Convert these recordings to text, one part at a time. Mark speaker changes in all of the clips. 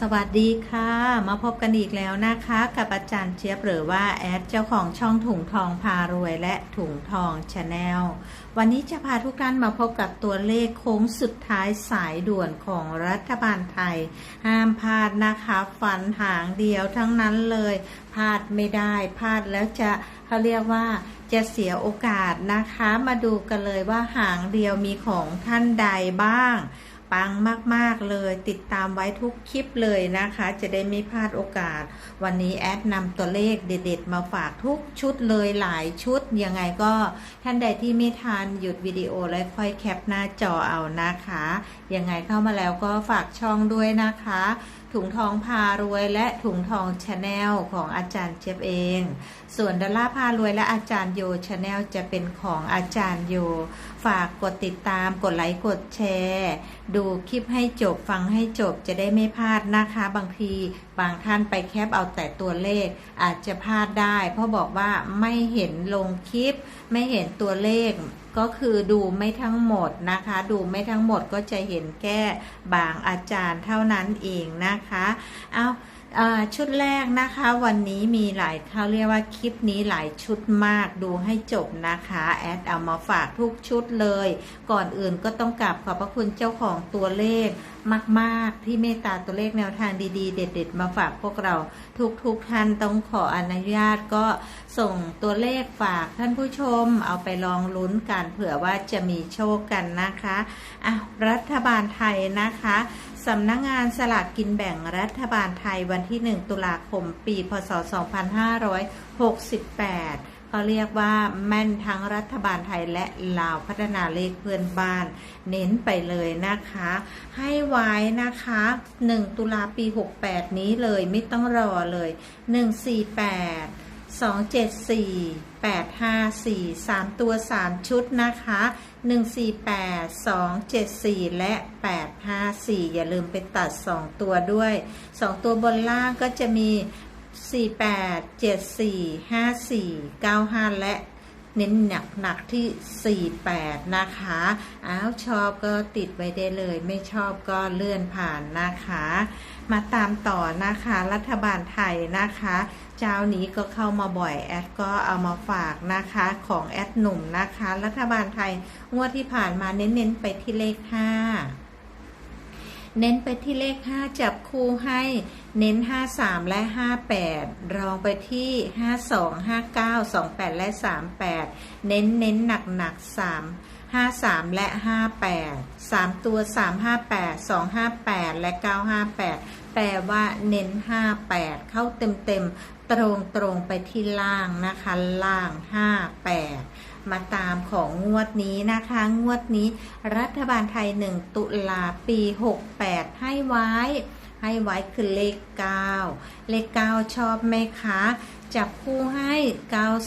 Speaker 1: สวัสดีค่ะ มาพบกันอีกแล้วนะคะ กับอาจารย์เจี๊ยบหรือว่าแอดเจ้าของช่องถุงทองพารวยและถุงทองชาแนลวันนี้จะพาทุกท่านมาพบกับตัวเลขโค้งสุดท้ายสายด่วนของรัฐบาลไทย ห้ามพลาดนะคะฝันหางเดียวทั้งนั้นเลยพลาดไม่ได้พลาดแล้วจะเขาเรียกว่าจะเสียโอกาสนะคะ มาดูกันเลยว่าหางเดียวมีของท่านใดบ้าง ปังมากๆเลย ติดตามไว้ทุกคลิปเลยนะคะ จะได้ไม่พลาดโอกาส วันนี้แอดนำตัวเลขเด็ด ๆ มาฝากทุกชุดเลยหลายชุด ยังไงก็ท่านใดที่ไม่ทันหยุดวิดีโอแล้วค่อยแคปหน้าจอเอานะคะ ยังไงเข้ามาแล้วก็ฝากช่องด้วยนะคะ ถุงทองพารวยและถุงทองชาแนลของอาจารย์เจฟเอง ส่วนดอลลาร์พารวยและอาจารย์โยชาแนลจะเป็นของอาจารย์โย ฝากกดติดตามกดไลค์กดแชร์ ดูคลิปให้จบฟังให้จบจะได้ไม่พลาดนะคะบางทีบางท่านไปแคปเอาแต่ตัวเลขอาจจะพลาดได้ เพราะบอกว่าไม่เห็นลงคลิป ไม่เห็นตัวเลขก็คือดูไม่ทั้งหมดนะคะ ดูไม่ทั้งหมดก็จะเห็นแค่บางอาจารย์เท่านั้นเองนะคะ เอาอ่า ชุดแรกนะคะวันนี้มีหลายเขาเรียกว่าคลิปนี้หลายชุดมากดูให้จบนะคะแอดเอามาฝากทุกชุดเลย ก่อนอื่นก็ต้องกราบขอบพระคุณเจ้าของตัวเลขมากๆ ที่เมตตาตัวเลขแนวทางดีๆ เด็ด ๆ มาฝากพวกเราทุกๆท่านต้องขออนุญาตก็ส่งตัวเลขฝากท่านผู้ชม เอาไปลองลุ้นกันเผื่อว่าจะมีโชคกันนะคะอะรัฐบาลไทยนะคะ สำนักงงานสลากกินแบ่งรัฐบาลไทยวันที่ 1 ตุลาคม ปี พศ 2568 เขาเรียกว่าแม่นทั้งรัฐบาลไทยและลาวพัฒนาเลขเพื่อนบ้าน เน้นไปเลยนะคะ ให้ไว้นะคะ 1 ตุลาปี 68 นี้เลยไม่ต้องรอเลย 148 274 854 3ตัว3ชุดนะคะ148 274และ854อย่าลืมไปตัด2ตัวด้วย2ตัวบนล่างก็จะมี48 74 54 95และ เน้นหนักหนักที่ 48 นะคะอ้าวชอบก็ติดไว้ได้เลย ไม่ชอบก็เลื่อนผ่านนะคะ มาตามต่อนะคะ รัฐบาลไทยนะคะเจ้านี้ก็เข้ามาบ่อยแอดก็เอามาฝากนะคะของแอดหนุ่มนะคะ รัฐบาลไทยงวดที่ผ่านมาเน้นๆไปที่เลข 5 เน้นไปที่เลข 5 จับคู่ให้เน้น 53 และ 58 รองไปที่ 52 59 28 และ 38 เน้นเน้นหนักหนัก 3 53 และ 58 3 ตัว 358 258 และ 958 แปลว่าเน้น 58 เข้าเต็มเต็มตรงตรงไปที่ล่างนะคะ ล่าง 58 มาตามของงวดนี้นะคะ งวดนี้รัฐบาลไทย 1 ตุลาปี 68 ให้ไว้ ให้ไว้คือเลข 9 เลข 9 ชอบไหมคะ จับคู่ให้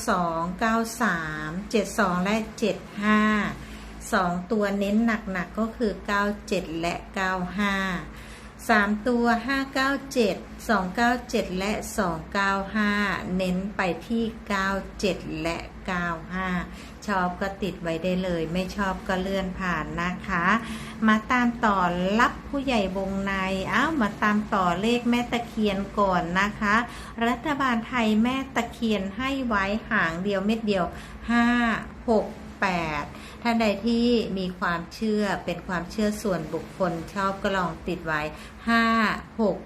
Speaker 1: 92 93 72 และ 75 2 ตัวเน้นหนักๆก็คือ 97 และ 95 3 ตัว 597 297 และ 295 เน้นไปที่ 97 และ 95 ชอบก็ติดไว้ได้เลย ไม่ชอบก็เลื่อนผ่านนะคะ มาตามต่อรับผู้ใหญ่วงใน อ้าวมาตามต่อเลขแม่ตะเคียนก่อนนะคะ รัฐบาลไทยแม่ตะเคียนให้ไว้หางเดียวเม็ดเดียว 5 6 8 ท่านใดที่มีความเชื่อเป็นความเชื่อส่วนบุคคลชอบก็ลองติดไว้ 5 6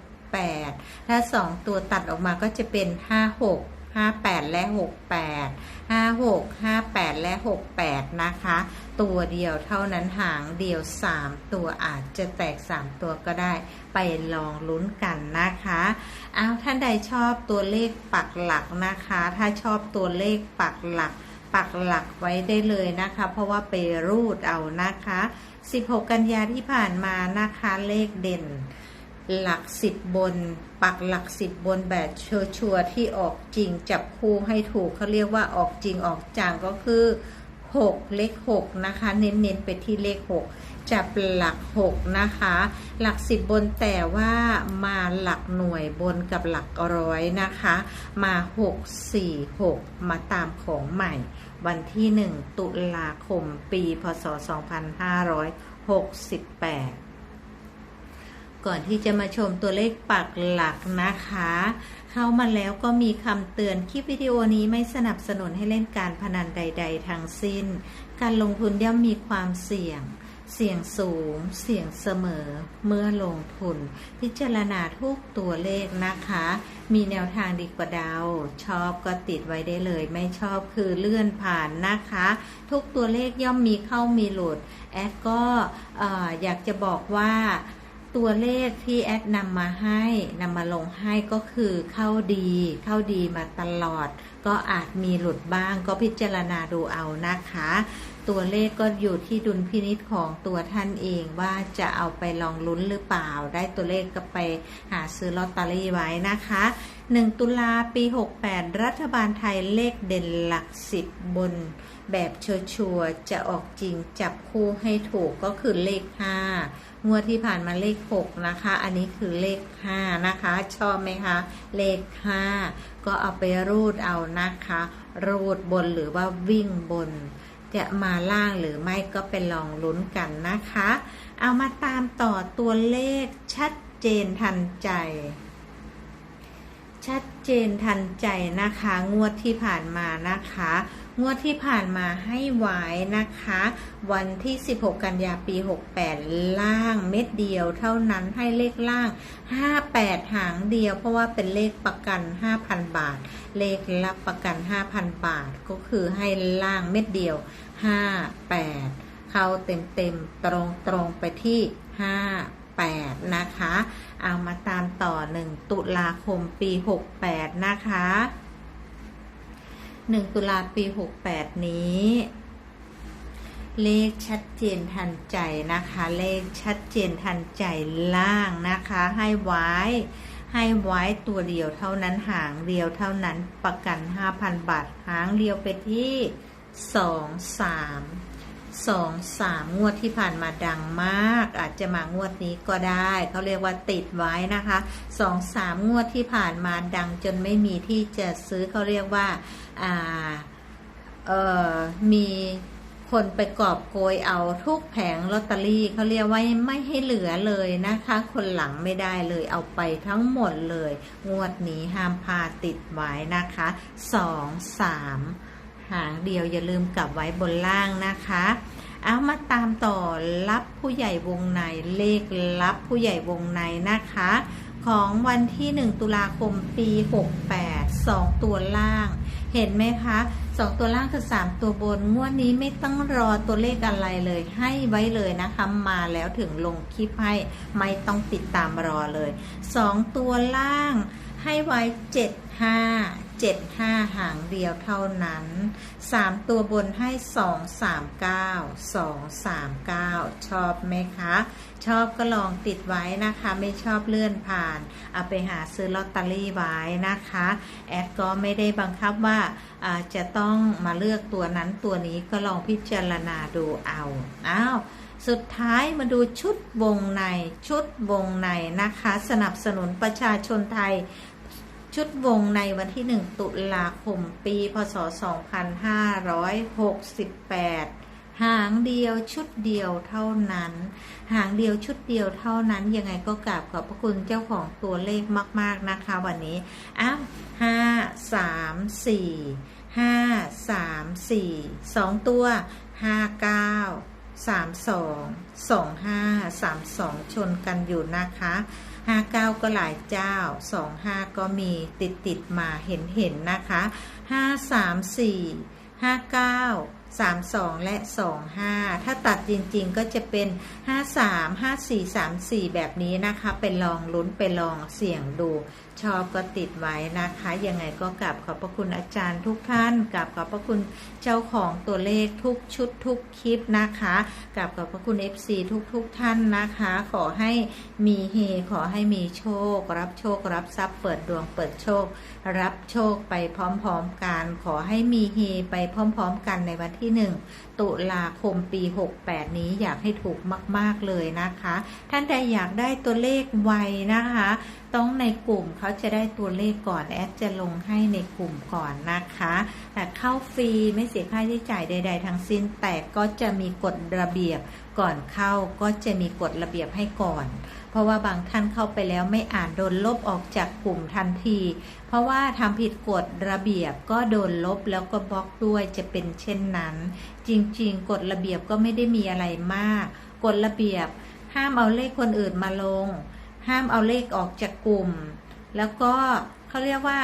Speaker 1: 8 ถ้า 2 ตัวตัดออกมาก็จะเป็น 5 6 58 และ 68 56 58 และ 68 นะคะ ตัวเดียวเท่านั้นหางเดียว 3 ตัวอาจจะแตก 3 ตัวก็ได้ ไปลองลุ้นกันนะคะอ้าวท่านใดชอบตัวเลขปักหลักนะคะ ถ้าชอบตัวเลขปักหลัก ปักหลักไว้ได้เลยนะคะ เพราะว่าไปรูดเอานะคะ 16 กันยาที่ผ่านมานะคะเลขเด่น หลักสิบบน ปักหลักสิบบนแบบชัวชัวร์ที่ออกจริงจับคู่ให้ถูกเขาเรียกว่าออกจริงออกจังก็คือ 6 เลข 6 นะคะ เน้นๆไปที่เลข 6 จับหลัก 6 นะคะ หลัก 10 บนแต่ว่ามาหลักหน่วยบนกับหลักร้อยนะคะ มา 6 4 6 มาตามของใหม่ วันที่ 1 ตุลาคมปี พศ 2568 ก่อนที่จะมาชมตัวเลขปักหลักนะคะ เข้ามาแล้วก็มีคำเตือนคลิปวิดีโอนี้ไม่สนับสนุนให้เล่นการพนันใด ๆ ทั้งสิ้น การลงทุนย่อมมีความเสี่ยง เสี่ยงสูง เสี่ยงเสมอ เมื่อลงทุน พิจารณาทุกตัวเลขนะคะ มีแนวทางดีกว่าเดา ชอบก็ติดไว้ได้เลย ไม่ชอบคือเลื่อนผ่านนะคะ ทุกตัวเลขย่อมมีเข้ามีหลุด แอดก็เอ่ออยากจะบอกว่า ตัวเลขที่แอดนำมาให้นำมาลงให้ก็คือเข้าดี เข้าดีมาตลอด ก็อาจมีหลุดบ้างก็พิจารณาดูเอานะคะ ตัวเลขก็อยู่ที่ดุลพินิษของตัวท่านเองว่าจะเอาไปลองลุ้นหรือเปล่า ได้ตัวเลขก็ไปหาซื้อลอตเตอรี่ไว้นะคะ 1 ตุลาปี 68 รัฐบาลไทยเลขเด่นหลักสิบบน แบบชัวร์จะออกจริงจับคู่ให้ถูกก็คือเลข 5 งวดที่ผ่านมาเลข 6 นะคะ อันนี้คือเลข 5 นะคะ ชอบไหมคะ เลข 5 ก็เอาไปรูดเอานะคะ รูดบนหรือว่าวิ่งบน จะมาล่างหรือไม่ก็ไปลองลุ้นกันนะคะ เอามาตามต่อตัวเลขชัดเจนทันใจชัดเจนทันใจนะคะ งวดที่ผ่านมานะคะ งวดที่ผ่านมาให้ไว้นะคะ วันที่ 16 กันยาปี 68 ล่างเม็ดเดียวเท่านั้นให้เลขล่าง 58 หางเดียว เพราะว่าเป็นเลขประกัน 5,000 บาท เลขรับประกัน 5,000 บาท ก็คือให้ล่างเม็ดเดียว 58 เข้าเต็มๆ ตรงตรงๆไปที่ 58 นะคะ เอามาตามต่อ 1 ตุลาคมปี 68 นะคะ 1 ตุลาปี 68 นี้ เลขชัดเจนทันใจนะคะ เลขชัดเจนทันใจล่างนะคะ ให้ไว้ ให้ไว้ตัวเดียวเท่านั้นหางเดียวเท่านั้นประกัน 5,000 บาท หางเดียวไปที่ 2 3 สองสามงวดที่ผ่านมาดังมาก อาจจะมางวดนี้ก็ได้ เขาเรียกว่าติดไว้นะคะสองสามงวดที่ผ่านมาดังจนไม่มีที่จะซื้อเขาเรียกว่าอ่าเอ่อมีคนไปกอบโกยเอาทุกแผงลอตเตอรี่เขาเรียกว่าไม่ให้เหลือเลยนะคะ คนหลังไม่ได้เลยเอาไปทั้งหมดเลย งวดนี้ห้ามพาติดไว้นะคะสองสาม หางเดียวอย่าลืมกลับไว้บนล่างนะคะ เอามาตามต่อรับผู้ใหญ่วงในเลขรับผู้ใหญ่วงในนะคะ ของวันที่ 1 ตุลาคมปี 68 2 ตัวล่าง เห็นไหมคะ 2 ตัวล่างคือ3ตัวบนงวดนี้ไม่ต้องรอตัวเลขอะไรเลย ให้ไว้เลยนะคะ มาแล้วถึงลงคลิปให้ไม่ต้องติดตามรอเลย 2 ตัวล่าง ให้ไว้ 7 5 7 5 หางเดียวเท่านั้น 3 ตัวบนให้ 2 3 9 2 3 9 ชอบไหมคะ ชอบก็ลองติดไว้นะคะ ไม่ชอบเลื่อนผ่าน เอาไปหาซื้อลอตเตอรี่ไว้นะคะ แอดก็ไม่ได้บังคับว่าาจะต้องมาเลือกตัวนั้นตัวนี้ก็ลองพิจารณาดูเอา อ้าวสุดท้ายมาดูชุดวงในชุดวงในนะคะ สนับสนุนประชาชนไทย ชุดวงในวันที่ 1 ตุลาคม ปี พศ 2568 หางเดียวชุดเดียวเท่านั้น หางเดียวชุดเดียวเท่านั้น ยังไงก็กราบขอบพระคุณเจ้าของตัวเลขมาก ๆ นะคะ วันนี้อ้าวห้าสามสี่ห้าสามสี่สองตัวห้าเก้าสามสองสองห้าสามสองชนกันอยู่นะคะ ห้าเก้าก็หลายเจ้าสองห้าก็มีติดติดมาเห็นเห็นนะคะห้าสามสี่ห้าเก้าสามสองและสองห้าถ้าตัดจริงๆก็จะเป็นห้าสามห้าสี่สามสี่แบบนี้นะคะ เป็นลองลุ้นไปลองเสี่ยงดูชอบก็ติดไว้นะคะ ยังไงก็กราบขอบพระคุณอาจารย์ทุกท่านกราบขอบพระคุณเจ้าของตัวเลขทุกชุดทุกคลิปนะคะกราบขอบพระคุณ FC ทุกทุกท่านนะคะ ขอให้มีเฮขอให้มีโชค รับโชครับทรัพย์เปิดดวงเปิดโชค รับโชคไปพร้อมๆกัน ขอให้มีเฮไปพร้อมๆกันในวันที่หนึ่งตุลาคมปี 68 นี้อยากให้ถูกมาก ๆ เลยนะคะ ท่านใดอยากได้ตัวเลขไวนะคะ ต้องในกลุ่มเขาจะได้ตัวเลขก่อนแอดจะลงให้ในกลุ่มก่อนนะคะ แต่เข้าฟรีไม่เสียค่าใช้จ่ายใด ๆ ทั้งสิ้น แต่ก็จะมีกฎระเบียบก่อนเข้าก็จะมีกฎระเบียบให้ก่อน เพราะว่าบางท่านเข้าไปแล้วไม่อ่านโดนลบออกจากกลุ่มทันที เพราะว่าทำผิดกฎระเบียบก็โดนลบแล้วก็บล็อกด้วยจะเป็นเช่นนั้น จริงๆ กฎระเบียบก็ไม่ได้มีอะไรมาก กฎระเบียบ ห้ามเอาเลขคนอื่นมาลง ห้ามเอาเลขออกจากกลุ่ม แล้วก็เขาเรียกว่า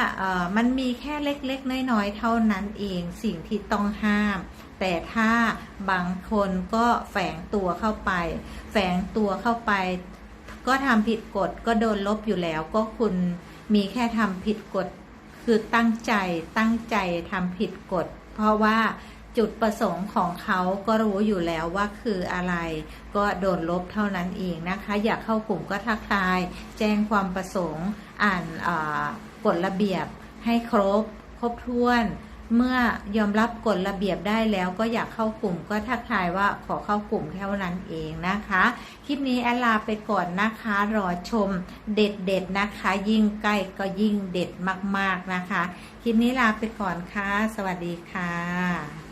Speaker 1: มันมีแค่เล็กๆ น้อยๆ เท่านั้นเองสิ่งที่ต้องห้าม แต่ถ้าบางคนก็แฝงตัวเข้าไป แฝงตัวเข้าไป ก็ทำผิดกฎก็โดนลบอยู่แล้วก็คุณ มีแค่ทำผิดกฎ คือตั้งใจตั้งใจทำผิดกฎ เพราะว่าจุดประสงค์ของเขาก็รู้อยู่แล้วว่าคืออะไร ก็โดนลบเท่านั้นเองนะคะ อยากเข้ากลุ่มก็ทักทาย แจ้งความประสงค์ อ่านกฎระเบียบให้ครบ ครบถ้วน เมื่อยอมรับกฎระเบียบได้แล้วก็อยากเข้ากลุ่มก็ทักทายว่าขอเข้ากลุ่มแค่นั้นเองนะคะ คลิปนี้แอลลาไปก่อนนะคะ รอชมเด็ดๆนะคะ ยิ่งใกล้ก็ยิ่งเด็ดมากๆนะคะ คลิปนี้ลาไปก่อนค่ะ สวัสดีค่ะ